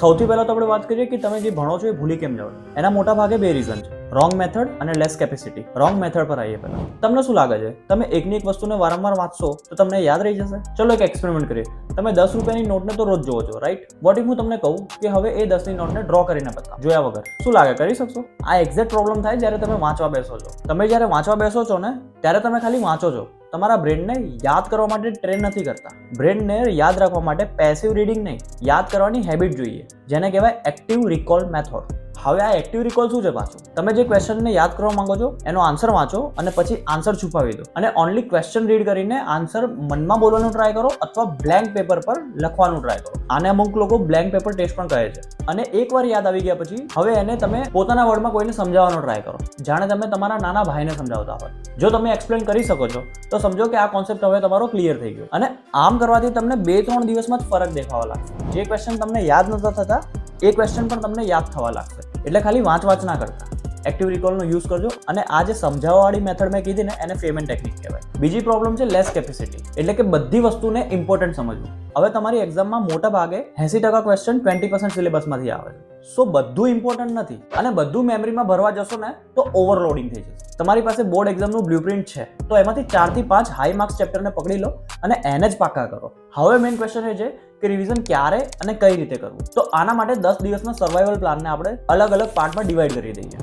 સૌથી પહેલાં તો આપણે વાત કરીએ કે તમે જે ભણો છો એ ભૂલી કેમ જાઓ? એના મોટા ભાગે બે રીઝન છે. રોંગ મેથડ અને લેસ કેપેસિટી રોંગ મેથડ પર આવીએ પહેલાં. તમને શું લાગે છે? તમે એકની એક વસ્તુને વારંવાર વાંચશો તો તમને યાદ રહી જશે. ચલો એક એક્સપેરિમેન્ટ કરીએ. તમે દસ રૂપિયાની નોટને તો રોજ જોવો છો રાઈટ વોટ ઇફ હું તમને કહું કે હવે એ દસની નોટને ડ્રો કરીને બતાવો? જોયા વગર. શું લાગે? કરી શકશો? આ એક્ઝેક્ટ પ્રોબ્લેમ થાય જ્યારે તમે વાંચવા બેસો છો. તમે જ્યારે વાંચવા બેસો છો ને, ત્યારે તમે ખાલી વાંચો છો. તમારા બ્રેનને યાદ કરવા માટે ટ્રેન નથી કરતા. બ્રેનને યાદ રાખવા માટે પેસિવ રીડિંગ નહીં, યાદ કરવાની હેબિટ જોઈએ, જેને કહેવાય એક્ટિવ રિકોલ મેથડ હવે આ એક્ટિવ રિકોલ શું છે પાછું? તમે જે ક્વેશ્ચનને યાદ કરવા માંગો છો, એનો આન્સર વાંચો અને પછી આન્સર છુપાવી દો. અને ઓનલી ક્વેશ્ચન રીડ કરીને આન્સર મનમાં બોલવાનું ટ્રાય કરો અથવા બ્લેન્ક પેપર પર લખવાનું ટ્રાય કરો. આને અમુક લોકો બ્લેન્ક પેપર ટેસ્ટ પણ કહે છે. અને એકવાર યાદ આવી ગયા પછી, હવે એને તમે પોતાના વર્ડમાં કોઈને સમજાવવાનો ટ્રાય કરો. જાણે તમે તમારા નાના ભાઈને સમજાવતા હોય. જો તમે એક્સપ્લેન કરી શકો છો, તો સમજો કે આ કોન્સેપ્ટ હવે તમારો ક્લિયર થઈ ગયો. અને આમ કરવાથી તમને બે ત્રણ દિવસમાં જ ફરક દેખાવા લાગશે. જે ક્વેશ્ચન તમને યાદ નહોતા થતા, એ ક્વેશ્ચન પણ તમને યાદ થવા લાગશે. એટલે ખાલી વાંચ વાંચ ના કરતા. એક્ટિવ રિકોલનો યુઝ કરજો અને આ જે સમજાવવાવાળી મેથડ મેં કીધી ને, એને પેમેન્ટ ટેકનિક કહેવાય. બીજી પ્રોબ્લેમ છે લેસ કેપેસિટી એટલે કે બધી વસ્તુને ઇમ્પોર્ટન્ટ સમજવું. હવે તમારી એક્ઝામમાં મોટા ભાગે એસી ટકા ક્વેશ્ચન ટ્વેન્ટી પર્સન્ટ સિલેબસમાંથી આવે સો બધું ઇમ્પોર્ટન્ટ નથી. અને બધું મેમરીમાં ભરવા જશો ને, તો ઓવરલોડિંગ થઈ જશે. તમારી પાસે બોર્ડ એક્ઝામનું બ્લુપ્રિન્ટ છે. તો એમાંથી ચારથી પાંચ હાઈ માર્ક્સ ચેપ્ટરને પકડી લો અને એને જ પાકા કરો. હવે મેઇન ક્વેશ્ચન એ છે કે રિવિઝન ક્યારે અને કઈ રીતે કરવું? તો આના માટે દસ દિવસના સર્વાઈવલ પ્લાનને આપણે અલગ અલગ પાર્ટમાં ડિવાઈડ કરી દઈએ.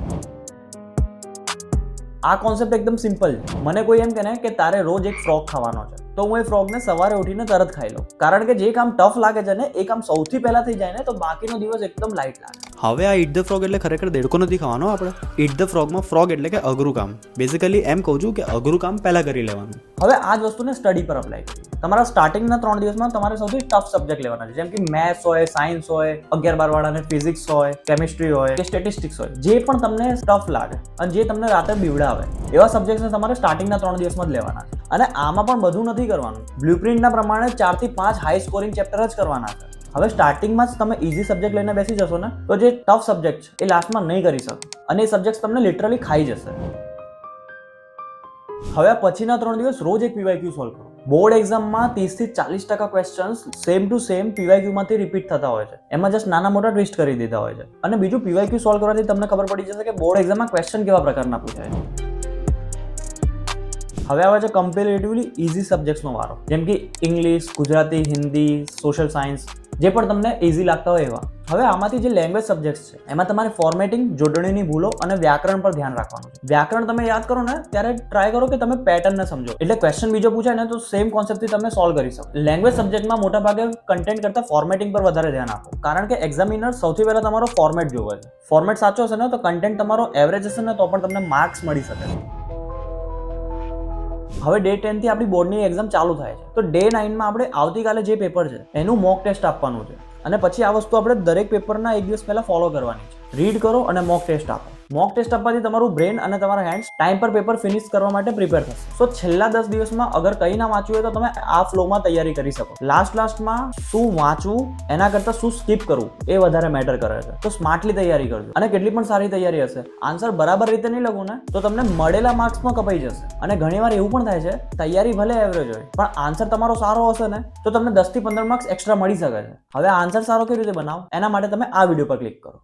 આ કોન્સેપ્ટ એકદમ સિમ્પલ છે. મને કોઈ એમ કહે ને કે તારે રોજ એક ફ્રોક ખાવાનો છે. તો હું એ ફ્રોગને સવારે ઉઠીને તરત ખાઈ લઉં. કારણ કે જે કામ ટફ લાગે છે ને એ કામ સૌથી પહેલા થઈ જાય ને તો બાકીનો દિવસ એકદમ લાઇટ લાગે. હવે આ ઈટ ધ ફ્રોગ એટલે ખરેખર દેડકો નથી ખાવાનો આપણે? ઈટ ધ ફ્રોગમાં ફ્રોગ એટલે કે અઘરું કામ. બેઝિકલી એમ કહું છું કે અઘરું કામ પહેલાં કરી લેવાનું. હવે આ જ વસ્તુને સ્ટડી પર અપ્લાય તમારા સ્ટાર્ટિંગના ત્રણ દિવસમાં તમારે સૌથી ટફ સબ્જેક્ટ લેવાના છે. જેમ કે મેથ્સ હોય સાયન્સ હોય અગિયાર બાર વાળાને ફિઝિક્સ હોય કેમિસ્ટ્રી હોય કે સ્ટેટિસ્ટિક્સ હોય. જે પણ તમને ટફ લાગે અને જે તમને રાતે બીવડાવે એવા સબ્જેક્ટ્સને તમારે સ્ટાર્ટિંગના ત્રણ દિવસમાં જ લેવાના અને આમાં પણ બધું નથી કરવાનું. બ્લુપ્રિન્ટના પ્રમાણે ચારથી પાંચ હાઈ સ્કોરિંગ ચેપ્ટર જ કરવાના છે. હવે સ્ટાર્ટિંગમાં જ તમે ઇઝી સબ્જેક્ટ લઈને બેસી જશો ને, તો જે ટફ સબ્જેક્ટ છે, એ લાસ્ટમાં નહીં કરી શકો. અને એ સબ્જેક્ટ તમને લિટરલી ખાઈ જશે. હવે પછીના ત્રણ દિવસ રોજ એક પીવાયક્યુ સોલ્વ કરો. બોર્ડ એક્ઝામમાં ત્રીસથી ચાલીસ ટકા ક્વેશ્ચન્સ સેમ ટુ સેમ પીવાયક્યુમાંથી રિપીટ થતા હોય છે. એમાં જસ્ટ નાના મોટા ટ્વિસ્ટ કરી દીધા હોય છે. અને બીજું પીવાયક્યુ સોલ્વ કરવાથી તમને ખબર પડી જશે કે બોર્ડ એક્ઝામમાં ક્વેશ્ચન કેવા પ્રકારના પૂછાય છે. હવે આવે છે કમ્પેરેટિવલી ઇઝી સબ્જેક્ટ્સનો વારો, જેમ કે English Gujarati, Hindi social science જે પણ તમને ઇઝી લાગતા હોય એવા, હવે આમાંથી જે લેંગ્વેજ સબ્જેક્ટ્સ છે, એમાં તમારે ફોર્મેટિંગ જોડણીની ભૂલો અને વ્યાકરણ પર ધ્યાન રાખવાનું છે. વ્યાકરણ તમે યાદ કરો ને, ત્યારે ટ્રાય કરો કે તમે પેટર્નને સમજો. એટલે ક્વેશ્ચન બીજો પૂછાય ને, તો સેમ કોન્સેપ્ટથી તમે સોલ્વ કરી શકો. લેંગ્વેજ સબ્જેક્ટમાં મોટા ભાગે કન્ટેન્ટ કરતાં ફોર્મેટિંગ પર વધારે ધ્યાન આપો. કારણ કે એક્ઝામિનર સૌથી પહેલાં તમારો ફોર્મેટ જોવે છે. ફોર્મેટ સાચો હશે ને, તો કન્ટેન્ટ તમારો એવરેજ હશે ને, તો પણ તમને માર્ક્સ મળી શકે છે. હવે ડે ટેનથી આપણી બોર્ડની એક્ઝામ ચાલુ થાય છે. તો ડે નાઇનમાં આપણે આવતીકાલે જે પેપર છે, એનું મોક ટેસ્ટ આપવાનું છે. અને પછી આ વસ્તુ આપણે દરેક પેપરના એક દિવસ પહેલાં ફોલો કરવાની છે. રીડ કરો અને મોક ટેસ્ટ આપો. મોક ટેસ્ટ આપવાથી તમારું બ્રેન અને તમારા હેન્ડ્સ ટાઈમ પર પેપર ફિનિશ કરવા માટે પ્રિપેર થશે. સો છેલ્લા દસ દિવસમાં અગર કંઈ ના વાંચ્યું હોય તો તમે આ ફ્લોમાં તૈયારી કરી શકો. લાસ્ટ લાસ્ટમાં શું વાંચવું, એના કરતાં શું સ્કીપ કરવું, એ વધારે મેટર કરે છે. તો સ્માર્ટલી તૈયારી કરજો. અને કેટલી પણ સારી તૈયારી હશે. આન્સર બરાબર રીતે નહીં લખું ને, તો તમને મળેલા માર્ક્સમાં કપાઈ જશે. અને ઘણીવાર એવું પણ થાય છે, તૈયારી ભલે એવરેજ હોય, પણ આન્સર તમારો સારો હશે ને, તો તમને દસથી પંદર માર્ક્સ એક્સ્ટ્રા મળી શકે છે. હવે આન્સર સારો કેવી રીતે બનાવો? એના માટે તમે આ વીડિયો પર ક્લિક કરો.